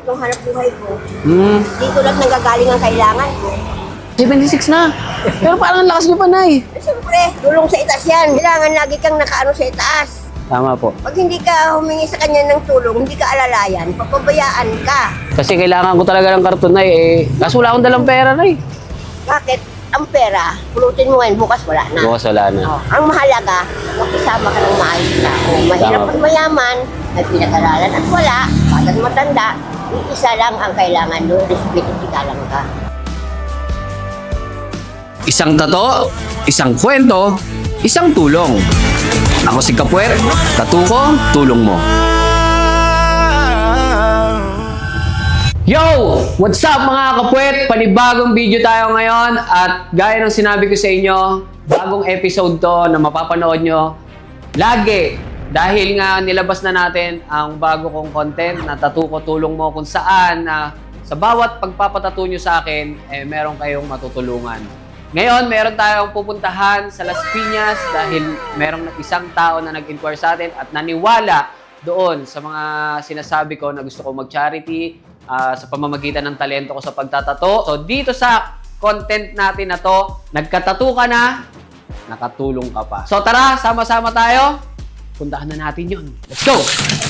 itong hanap buhay ko. Hmm. Dito lang nanggagaling ang kailangan ko. 76 na. Pero parang ang lakas niyo pa, Nay. Eh, Siyempre, tulong sa itaas yan. Kailangan lagi kang nakaano sa itaas. Tama po. Pag hindi ka humingi sa kanya ng tulong, hindi ka alalayan, papabayaan ka. Kasi kailangan ko talaga ng karton, Nay. Eh, kaso wala akong dalang pera, Nay. Bakit? Ang pera, pulutin mo ngayon, bukas wala na. Bukas wala na. Oh, ang mahalaga, makisama ka ng maayos na. Kung mahirap at mayaman, may pinag-aralan at wala, bagat matanda, isa lang ang kailangan doon, respeto lang ka. Isang tato, isang kwento, isang tulong. Ako si Kapwer, tato ko, tulong mo. Yo! What's up mga kapwet? Panibagong video tayo ngayon at gaya ng sinabi ko sa inyo, bagong episode to na mapapanood nyo lagi dahil nga nilabas na natin ang bago kong content na tattoo ko tulong mo kung saan na sa bawat pagpapatato nyo sa akin, eh, meron kayong matutulungan. Ngayon, meron tayong pupuntahan sa Las Piñas dahil merong isang tao na nag-inquire sa atin at naniwala doon sa mga sinasabi ko na gusto ko mag-charity ah, sa pamamagitan ng talento ko sa pagtatato. So, dito sa content natin na to, nagkatato ka na, nakatulong ka pa. So, tara, sama-sama tayo. Puntahan na natin yun. Let's go!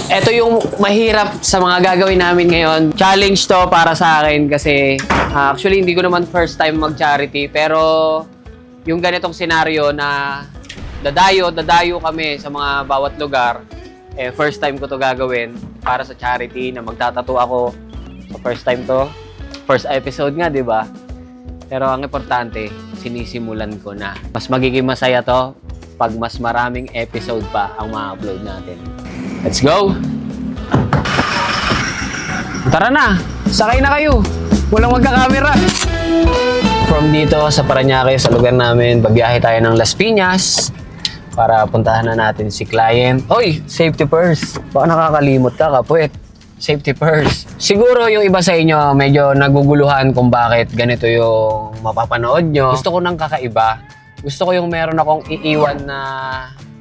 Ito yung mahirap sa mga gagawin namin ngayon. Challenge to para sa akin kasi ah, actually hindi ko naman first time mag-charity pero yung ganitong senaryo na dadayo, dadayo kami sa mga bawat lugar, eh, first time ko to gagawin para sa charity na magtatato ako. So first time to, first episode nga, di ba? Pero ang importante, sinisimulan ko na. Mas magiging masaya to pag mas maraming episode pa ang ma-upload natin. Let's go! Tara na! Sakay na kayo! Walang magkakamera! From dito sa Paranaque, sa lugar namin, babiyahe tayo ng Las Piñas para puntahan na natin si client. Oy! Safety purse! Baka nakakalimot ka, kapwet. Safety purse. Siguro yung iba sa inyo medyo naguguluhan kung bakit ganito yung mapapanood nyo. Gusto ko ng kakaiba. Gusto ko yung meron akong iiwan na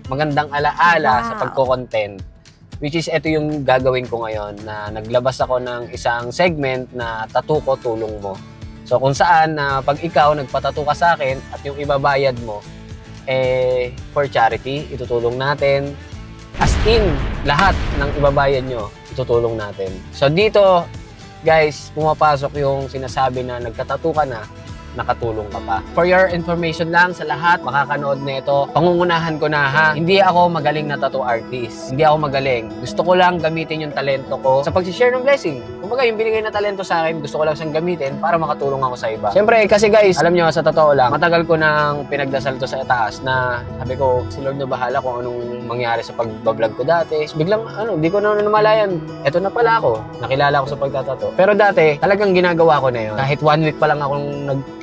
magandang alaala sa pagko-content. Which is, ito yung gagawin ko ngayon na naglabas ako ng isang segment na tattoo ko, tulong mo. So kung saan na pag ikaw nagpatato ka sa akin at yung ibabayad mo, eh, for charity, itutulong natin. As in, lahat ng ibabayad nyo, itutulong natin. So dito, guys, pumapasok yung sinasabi na nagtatato ka na, nakatulong ka pa. For your information lang sa lahat, makakanood na ito, pangungunahan ko na ha, hindi ako magaling na tattoo artist. Hindi ako magaling. Gusto ko lang gamitin yung talento ko sa pag-share ng blessing. Kumbaga, yung binigay na talento sa akin, gusto ko lang siyang gamitin para makatulong ako sa iba. Siyempre, kasi guys, alam nyo, sa totoo lang, matagal ko nang pinagdasal to sa taas na sabi ko, si Lord na bahala kung anong mangyari sa pagbablog ko dati. Biglang, ano, di ko na namalayan. Eto na pala ako. Nakilala ko sa pagtatato. Pero dati, talagang ginagawa ko na yun. Kahit one week pa lang akong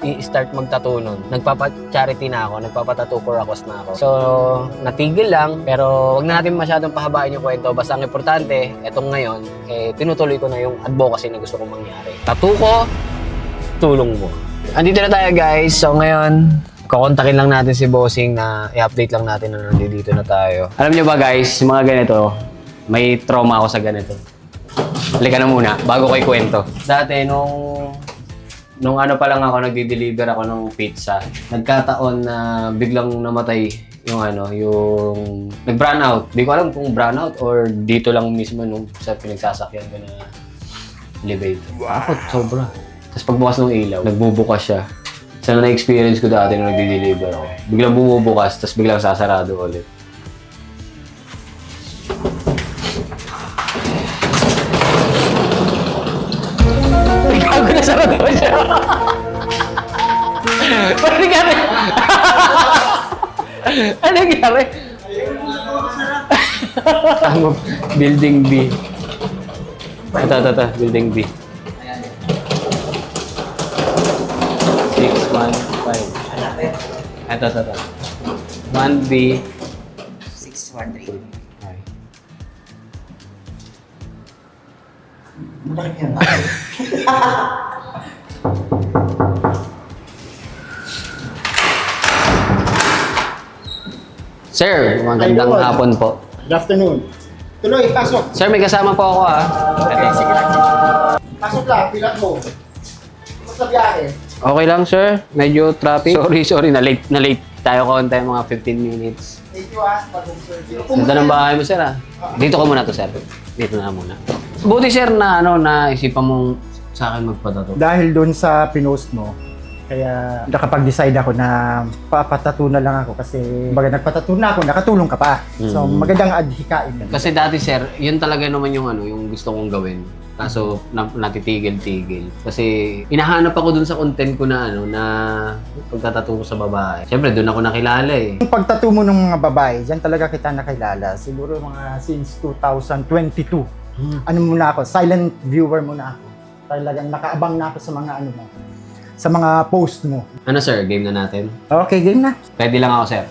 nag-i-start magtato nun. Nagpapa-charity na ako. Nagpapa-tattoo for a cause na ako. So, natigil lang. Pero wag na natin masyadong pahabain yung kwento. Basta ang importante, etong ngayon, eh, tinutuloy ko na yung advocacy na gusto kong mangyari. Tattoo ko, tulong mo. Andito na tayo guys. So ngayon, kukontakin lang natin si Bossing na i-update lang natin na nandito na tayo. Alam nyo ba guys, mga ganito, may trauma ako sa ganito. Halika na muna, bago ko ikwento. Dati, nung nung ano pa lang ako, nagdi-deliver ako ng pizza, nagkataon na biglang namatay yung ano, yung nag-brown out. Di ko alam kung brown out or dito lang mismo nung sa pinagsasakyan ko na elevator. Wow. Ako, sobra. Tapos pagbukas ng ilaw, nagbubukas siya. Sana na-experience ko dati nung nagdi-deliver ako. Biglang bumubukas, tapos biglang sasarado ulit. Ano nangyari? Ano? Building B. Ito, ito, ito. Building B. 615. Ito, ito, ito. 1B. 613. Ay. Malaki yan. Sir, magandang hapon po. Good afternoon. Tuloy, pasok. Sir, may kasama po ako ah. Okay, sige lang. Pasok lang, pilat mo. Basta biyahe. Okay lang, sir. Medyo traffic. Sorry, sorry. Na-late, na-late tayo konti, mga 15 minutes. Thank you ah, pag-sir. Ganda ng bahay mo, sir, ah. Dito ka muna to, sir. Dito na muna. Buti, sir, na ano, na isipan mong sa akin magpatato. Dahil doon sa pinost mo, kaya nakapag-decide ako na papatato na lang ako kasi baga nagpatato na ako, nakatulong ka pa. So Mm. magandang adhikain ka. Kasi dati, sir, yun talaga naman yung ano, yung gusto kong gawin. Kaso na, natitigil-tigil. Kasi inahanap ako dun sa content ko na ano, na pagtatato ko sa babae. Siyempre, dun ako nakilala eh. Yung pagtato mo ng mga babae, dyan talaga kita nakilala. Siguro mga since 2022. Ano muna ako, silent viewer muna ako. Talagang nakaabang na ako sa mga ano mo, sa mga post mo. Ano, sir? Game na natin? Okay, game na. Pwede lang ako, sir.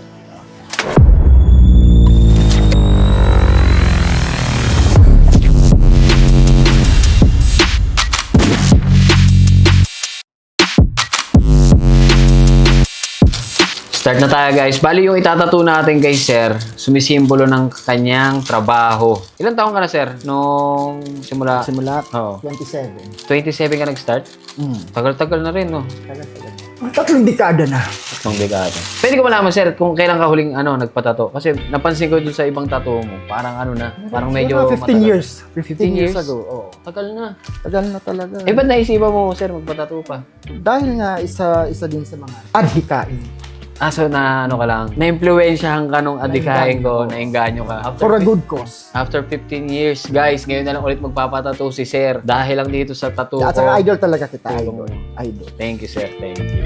Start na tayo guys. Bali yung itatato natin kay sir, sumisimbolo ng kanyang trabaho. Ilan taon ka na sir? Nung simula? Simula Oo. 27. 27 ka nag-start? Mm. Tagal-tagal na rin, no? Tagal-tagal. Tatlong dekada na. Tatlong dekada. Pwede ko malaman, sir, kung kailan ka huling ano, nagpatato? Kasi napansin ko dun sa ibang tattoo mo, parang ano na, parang medyo Siguro 15 matagal. years. 15, 15 years ago. Oo. Tagal na. Tagal na talaga. Eh, ba't naisipan mo, sir, magpatato pa? Dahil nga isa isa din sa mga adhikain. Ah, so na ano ka lang, na-impluensyahan ka nung adikain ko, nainganyo ka. After, For a good cause. after 15 years, guys, ngayon na lang ulit magpapatato si sir. Dahil lang dito sa tattoo At ko. saka idol talaga kita. Idol. Idol. Thank you, sir. Thank you.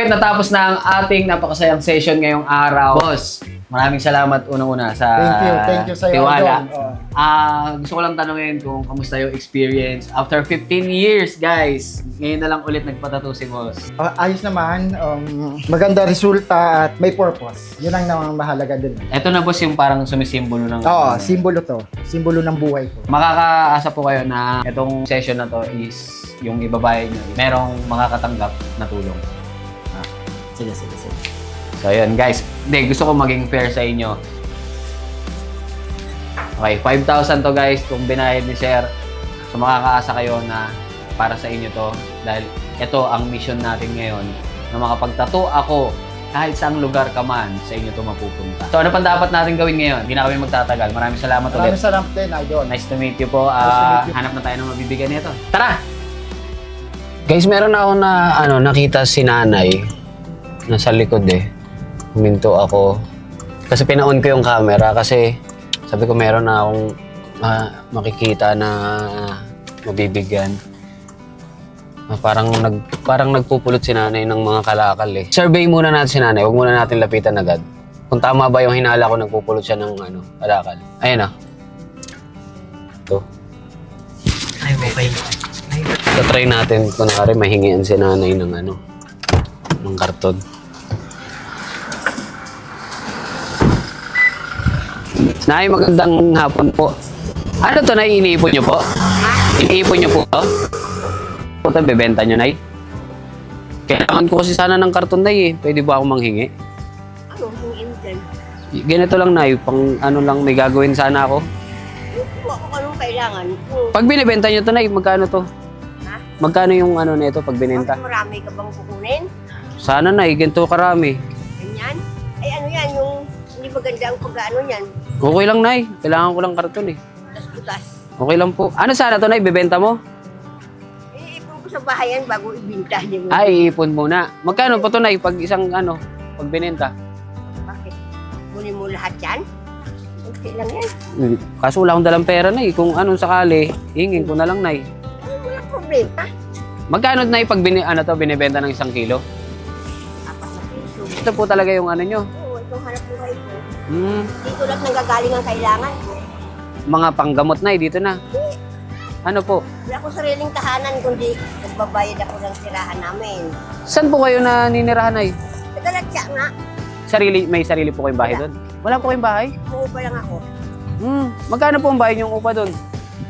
Kapwet, natapos na ang ating napakasayang session ngayong araw. Boss, maraming salamat unang-una sa Thank you. Thank you sa'yo, tiwala. Oo. Ah, gusto ko lang tanungin kung kamusta yung experience. After 15 years, guys, ngayon na lang ulit nagpatato si Boss. Ah, ayos naman. Um, maganda resulta at may purpose. Yun ang namang mahalaga dun. Ito na boss yung parang sumisimbolo ng... Oo, simbolo to. Simbolo ng buhay ko. Makakaasa po kayo na itong session na to is yung ibabayad nyo. Merong makakatanggap na tulong. Sige, sige, sige. So, yun guys. Hindi, gusto ko maging fair sa inyo. Okay, 5,000 to guys kung binayad ni Sir. So, makakaasa kayo na para sa inyo to. Dahil ito ang mission natin ngayon na makapagtato ako kahit saang lugar ka man sa inyo to mapupunta. So, ano pang dapat natin gawin ngayon? Hindi na kami magtatagal. Maraming salamat ulit. Maraming salamat din, Idol. Nice to meet you po. Nice to Ah, meet you. hanap na tayo ng mabibigyan nito. Tara! Guys, meron ako na ano, nakita si nanay nasa likod eh. Huminto ako. Kasi pinaon ko yung camera kasi sabi ko meron na akong ah, makikita na mabibigyan. Ah, parang nag parang nagpupulot si nanay ng mga kalakal eh. Survey muna natin si nanay, huwag muna natin lapitan agad. Kung tama ba yung hinala ko nagpupulot siya ng ano, kalakal. Ayun ah. Ito. Ay, okay. So, try natin, kunwari, mahingian si nanay ng ano, ng karton. Nay, magandang hapon po. Ano to, Nay? Iniipon niyo po? Iniipon niyo po to? Puta, bebenta niyo, Nay? Kailangan ko kasi sana ng karton, Nay, eh. Pwede ba ako manghingi? Ano, hingin dyan? Ganito lang, Nay. Pang ano lang, may gagawin sana ako. Kung ako anong kailangan, Pag binibenta niyo to, Nay, magkano to? Ha? Magkano yung ano nito pag binenta? bakit marami ka bang kukunin? Sana, Nay. Ganito karami. Ganyan? Ay ano yan, yung hindi maganda ang pag-ano yan, Okay lang, Nay. Kailangan ko lang karton eh. butas-butas. Okay lang po. Ano sana to, Nay? Bebenta mo? Iipon ko sa bahay yan bago ibinta niyo. Ay, iipon muna. Magkano po to, Nay? Pag isang ano, pag binenta? Bakit? Kunin mo lahat yan? Okay lang yan. Hmm, Kaso wala akong dalang pera, Nay. Kung anong sakali, hingin ko na lang, Nay. Ay, wala problema. Magkano, Nay, pag bini, ano to, binibenta ng isang kilo? Na. Ito po talaga yung ano nyo. Oo, itong hanap buhay ko. Hmm, Dito lang nanggagaling ang kailangan. mga panggamot, Nay, dito na. Ano po? Wala akong sariling tahanan kundi nagbabayad ako ng tirahan namin. Saan po kayo na ninirahan, Nay? Nagalatya nga, Sarili, may sarili po kayong bahay doon? Wala po kayong bahay? muupa lang ako. Hmm, magkano po ang bahay niyong upa doon?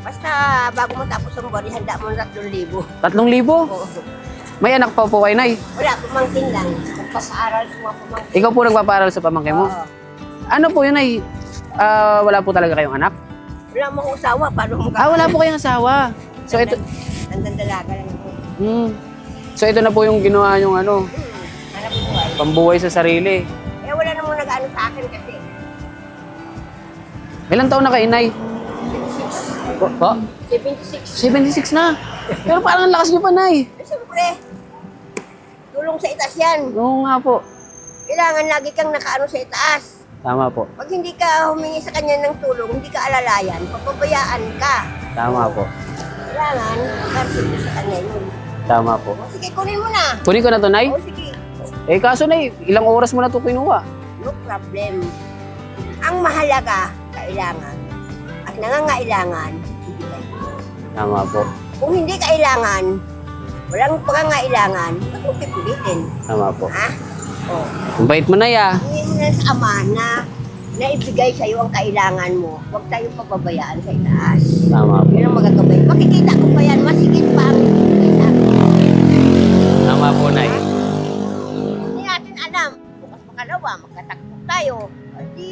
Basta bago mo tapos ang buwan, ihanda mo ng 3,000. Tatlong libo? Oo. May anak pa po kayo, Nay. Wala, pumangkin lang. Magpapaaral sa mga pumangkin. Ikaw po nagpaparal sa pamangkin mo. Oo. Ano po yun, Nay? Ah, wala po talaga kayong anak? Wala mo akong usawa, paano mo Ah, wala po kayong asawa. So ito, Nandandalaga lang ako. hmm. So ito na po yung ginawa yung ano, Hmm. Hanap buhay. pambuhay sa sarili. Eh, wala namang nag-ano sa akin kasi. Ilang taon na kayo, Nay? Po? po? 76. 76 na. Pero parang ang lakas niyo pa, Nay. Eh, siyempre, tulong sa itaas yan. Oo nga po. Kailangan lagi kang nakaano sa itaas. Tama po. Pag hindi ka humingi sa kanya ng tulong, hindi ka alalayan, papabayaan ka. Tama po. Kailangan, karsin mo sa kanya yun. Tama po. O, sige, kunin mo na. Kunin ko na to, Nay. O, sige. Eh, kaso, Nay, ilang oras mo na to kinuha? No problem. Ang mahalaga, kailangan. At nangangailangan, ibigay. Tama po. Kung hindi kailangan, walang pangangailangan, ba't mo pipilitin? Tama po. Ha? O, Ang bait mo, Nay, ah. hingin mo na sa ama na naibigay sa iyo ang kailangan mo. Huwag tayong pababayaan sa itaas. Tama po. Yan ang magagabay. Makikita ko pa yan, masigit pa ang ibigay sa akin. Tama po, Nay. Hindi natin alam. Bukas makalawa, magkatakbo tayo. Di,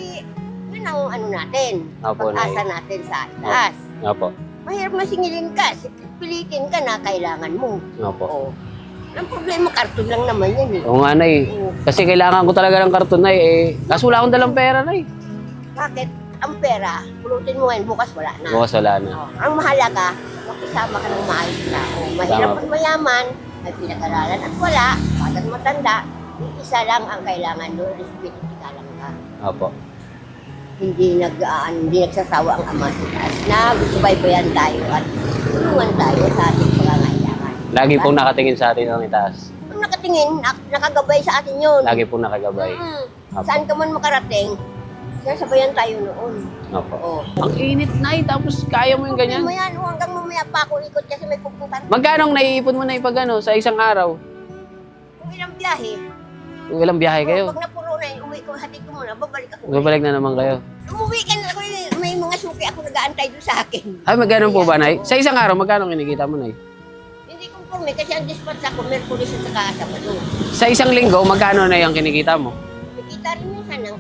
yun ang ano natin. Opo, Pag-asa natin sa itaas. Opo. Mahirap masingilin ka. Pilitin ka na kailangan mo. Opo. Oo. Ang problema, karton lang naman yan eh. Oo nga, Nay. Oo. Kasi kailangan ko talaga ng karton, Nay. Eh, kaso wala akong dalang pera, Nay. Bakit? Ang pera, pulutin mo ngayon, bukas wala na. Bukas wala na. Oo. Ang mahalaga, makisama ka ng maayos na. Mahirap Tama. at mayaman, may pinag-aralan at wala, bata't matanda, yung isa lang ang kailangan doon, respeto ka lang ka. Opo. Hindi nag ah, hindi nagsasawa ang ama sa taas na gusto baybayan tayo at tulungan tayo sa ating pangangailangan. Lagi pong nakatingin sa atin ang itaas. Kung nakatingin, nak- nakagabay sa atin yun. Lagi pong nakagabay. Mm. Apo. Saan ka man makarating, sinasabayan tayo noon. Opo. Oo. Ang init, Nay. Tapos kaya mo yung ganyan. Mo yan, oh, hanggang mamaya pa ako ikot kasi may pupuntan. Magkano ang naiipon mo na pag ano, sa isang araw? Kung ilang biyahe, Kung ilang biyahe kayo? pag ko, hatid ko muna, babalik ako. Babalik na naman kayo. Umuwi ka na ako, may mga suki ako nag-aantay doon sa akin. Ay, magkano po ba, Nay? Sa isang araw, magkano kinikita mo, Nay? Hindi conforme kasi ang dispatch ako, Merkulis at saka Sabado. Sa isang linggo, magkano na yung kinikita mo? Nakikita rin minsan ng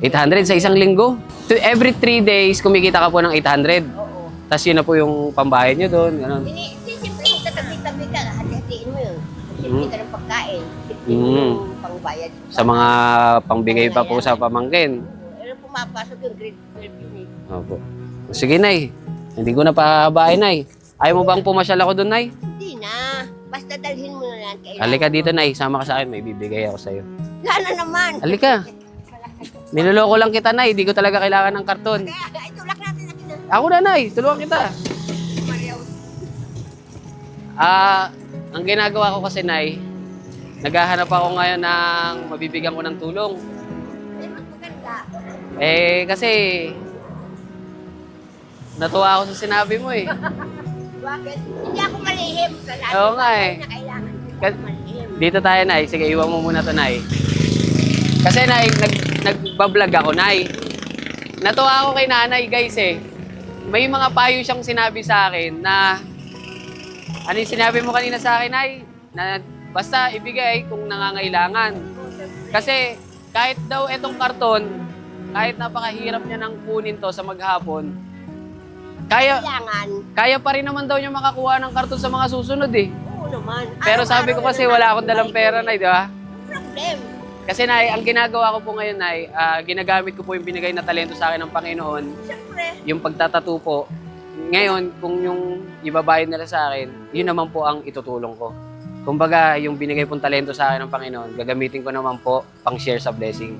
800. 800 sa isang linggo. To every 3 days, kumikita ka po ng 800. Oo. Tapos yun na po yung pambayad nyo doon. Ganun. Hindi, siyempre, magtatabi-tabi ka, hati-hatiin mo yun. Kasi Mm. ka ng pagkain, siyempre Mm. Pangbayad. Sa mga pangbigay pa po sa pamangkin. Ano pumapasok yung grade 12 yun eh. Opo. Sige, Nay. Hindi ko na pahabain, Nay. Ayaw mo bang pumasyal ako doon, Nay? Hindi na. Basta dalhin mo na lang. Kailangan. Halika dito, Nay. Sama ka sa akin. May bibigay ako sa'yo. Wala na naman. Halika. Niloloko lang kita, Nay. Hindi ko talaga kailangan ng karton. Kaya itulak natin na. Ako na, Nay. Tulungan kita. Maria. Ah, ang ginagawa ko kasi, Nay, naghahanap ako ngayon ng mabibigyan ko ng tulong. Eh, kasi natuwa ako sa sinabi mo eh. Bakit? Hindi ako malihim. Sa lahat Oo ng nga eh. na kailangan. Malihim. Dito tayo, Nay. Sige, iwan mo muna to, Nay. Kasi, Nay, nag, nagbablog ako, Nay. Natuwa ako kay Nanay, guys, eh. May mga payo siyang sinabi sa akin na... Ano yung sinabi mo kanina sa akin, Nay? Na basta ibigay kung nangangailangan. Kasi kahit daw etong karton, kahit napakahirap niya nang kunin to sa maghapon, kaya Kailangan. kaya pa rin naman daw niya makakuha ng karton sa mga susunod eh. Oo naman. Pero sabi ko kasi wala akong dalang pera, Nay, di ba? Problem. Kasi Nay, ang ginagawa ko po ngayon, Nay, ah, ginagamit ko po yung binigay na talento sa akin ng Panginoon, Siyempre. yung pagtatatu po. Ngayon, kung yung ibabayad nila sa akin, yun naman po ang itutulong ko. Kumbaga, yung binigay pong talento sa akin ng Panginoon, gagamitin ko naman po pang share sa blessing.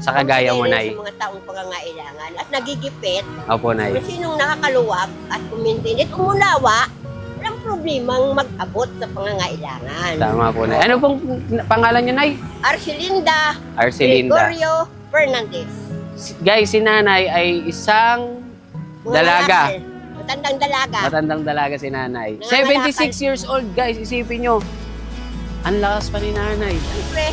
Sa kagaya mo, Nay. Sa mga taong pangangailangan at nagigipit, Opo, Nay. kung sinong nakakaluwag at kumintinit, umunawa, walang problemang mag-abot sa pangangailangan. Tama po, Nay. Ano pong pangalan niyo, Nay? Arcelinda Arcelinda. Gregorio Fernandez. Guys, si Nanay ay isang Mga Dalaga. lalaki, Matandang dalaga. matandang dalaga si Nanay. Nangangalakal. 76 years old, guys. Isipin nyo. Ang lakas pa ni Nanay. Siyempre,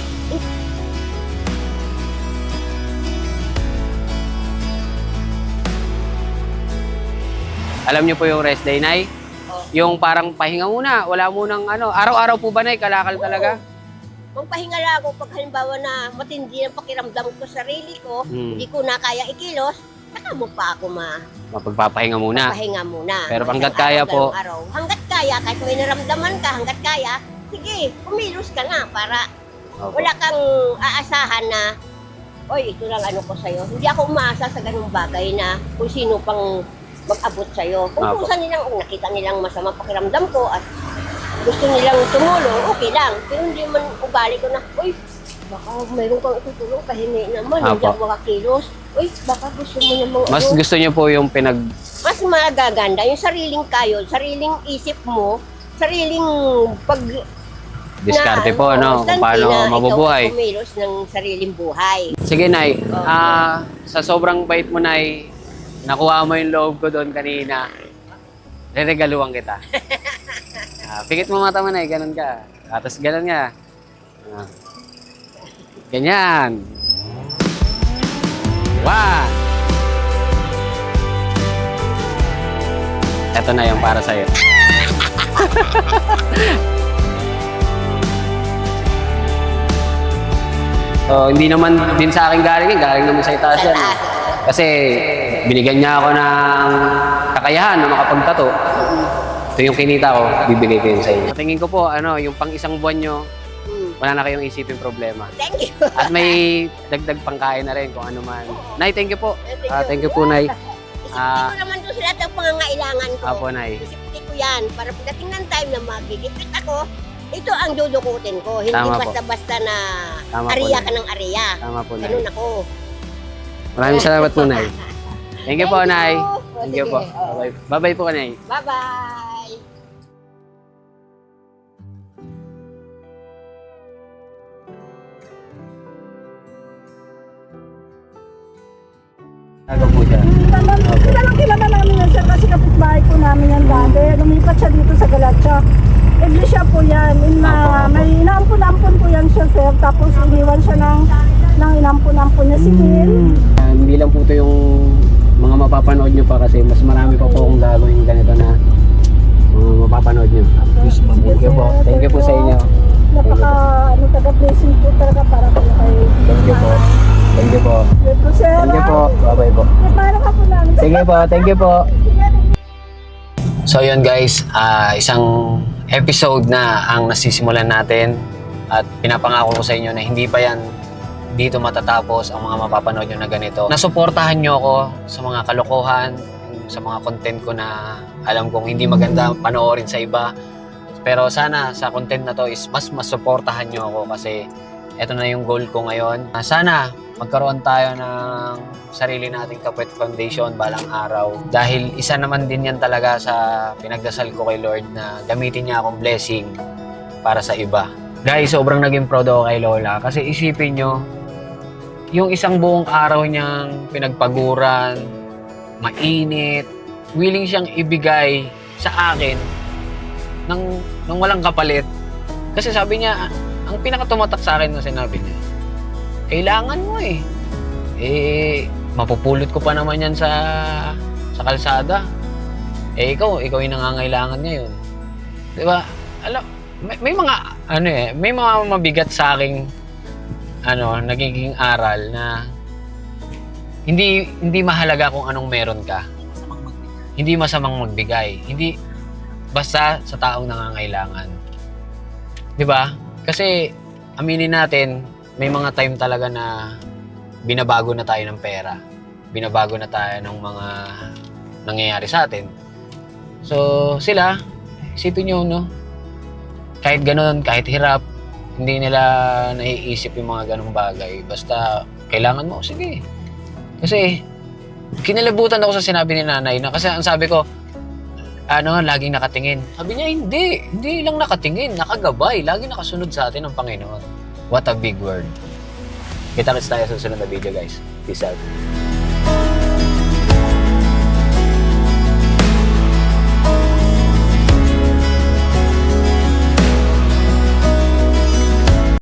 Alam niyo po yung rest day, Nay? Oh. Yung parang pahinga muna, wala munang ano. Araw-araw po ba, Nay? Kalakal talaga? Magpahinga lang ako pag halimbawa na matindi ang pakiramdam ko sa sarili ko, Hmm. hindi ko na kaya ikilos, saka mo pa ako ma Mapagpapahinga muna. pahinga muna. Pero hanggat kaya araw, po. dalawang Araw. Hanggat kaya, kahit may naramdaman ka, hanggat kaya, sige, kumilos ka na para Opo. wala kang aasahan na, oy, ito lang ano ko sa'yo. Hindi ako umaasa sa ganung bagay na kung sino pang mag-abot sa'yo. Kung Apo. kung saan nilang, kung nakita nilang masama pakiramdam ko at gusto nilang tumulong, okay lang. Pero hindi man ugali ko na, uy, baka mayroon kang itutulong, pahingi naman, Apo. hindi ako makakilos. Uy, baka gusto mo namang Mas ano. gusto niyo po yung pinag... mas magaganda yung sariling kayo, sariling isip mo, sariling pag Diskarte po, na, no? constante Kung paano na mabubuhay. Kumilos ng sariling buhay. Sige, Nay. Oo. Ah, sa sobrang bait mo, Nay, nakuha mo yung loob ko doon kanina. Reregaluhan kita. Ah, pikit mo mata mo, Nay. Ganun ka. Ah, Tapos ganun nga. Ah. Ganyan. One. Ito na yung para sa'yo. So, hindi naman din sa akin galing, yun. galing naman sa itaas yan. eh. Kasi binigyan niya ako ng kakayahan na makapagtato. Ito yung kinita ko, bibigay ko yun sa inyo. Tingin ko po, ano, yung pang isang buwan nyo. Wala na kayong isipin problema. Thank you. At may dagdag pangkain na rin kung ano man. Nay, thank you po. Thank Ah, you. thank you po, Nay. Isipin Ah. ko naman doon lahat ng pangangailangan ko. Apo, Nay. Isipin ko yan para pagdating ng time na magigipit ako, ito ang dudukutin ko. Hindi Tama po. basta-basta na Tama po, ariya Nay. ka ng ariya. Tama po, Nay. Ganun ako. Maraming salamat po, Nay. Thank you po, Nay. Oh, Thank you sige. po. Oh. Bye-bye. Bye-bye po, Nay. Bye-bye. Galatsa. Iglesia po yan. In, apo. may inampun-ampun po yan siya sir. Tapos iniwan siya ng, ng inampun-ampun niya si Gil. Ah, hindi lang po ito yung mga mapapanood nyo pa kasi mas marami pa po akong gagawin ganito na mga mapapanood nyo. Thank you po. Thank you po sa inyo. Napaka, ano, taga-blessing po talaga para po kay Thank you po. Thank you po. Thank you po. Bye-bye po. Sige po. Thank you po. So yun guys, ah, isang episode na ang nasisimulan natin at pinapangako ko sa inyo na hindi pa yan dito matatapos ang mga mapapanood nyo na ganito. Nasuportahan nyo ako sa mga kalokohan, sa mga content ko na alam kong hindi maganda panoorin sa iba. Pero sana sa content na to is mas masuportahan nyo ako kasi eto na yung goal ko ngayon. Ah, Sana magkaroon tayo ng sarili nating Kapwet Foundation balang araw. Dahil isa naman din yan talaga sa pinagdasal ko kay Lord na gamitin niya akong blessing para sa iba. Guys, sobrang naging proud ako kay Lola kasi isipin nyo, yung isang buong araw niyang pinagpaguran, mainit, willing siyang ibigay sa akin ng, ng walang kapalit. Kasi sabi niya, ang pinakatumatak sa akin na sinabi niya, kailangan mo eh. Eh, mapupulot ko pa naman yan sa sa kalsada. Eh, ikaw, ikaw yung nangangailangan ngayon. Di ba? Alam, may, may mga, ano eh, may mga mabigat sa aking, ano, nagiging aral na hindi hindi mahalaga kung anong meron ka. Hindi masamang magbigay. Hindi basta sa taong nangangailangan. 'Di ba? Kasi aminin natin, may mga time talaga na binabago na tayo ng pera. Binabago na tayo ng mga nangyayari sa atin. So, sila, isipin nyo, no? Kahit ganun, kahit hirap, hindi nila naiisip yung mga ganung bagay. Basta, kailangan mo, sige. Kasi, kinilabutan ako sa sinabi ni nanay na kasi ang sabi ko, ano, laging nakatingin. Sabi niya, hindi. Hindi lang nakatingin, nakagabay. Lagi nakasunod sa atin ng Panginoon. What a big word. Kita-kits tayo sa susunod na video, guys. Peace out.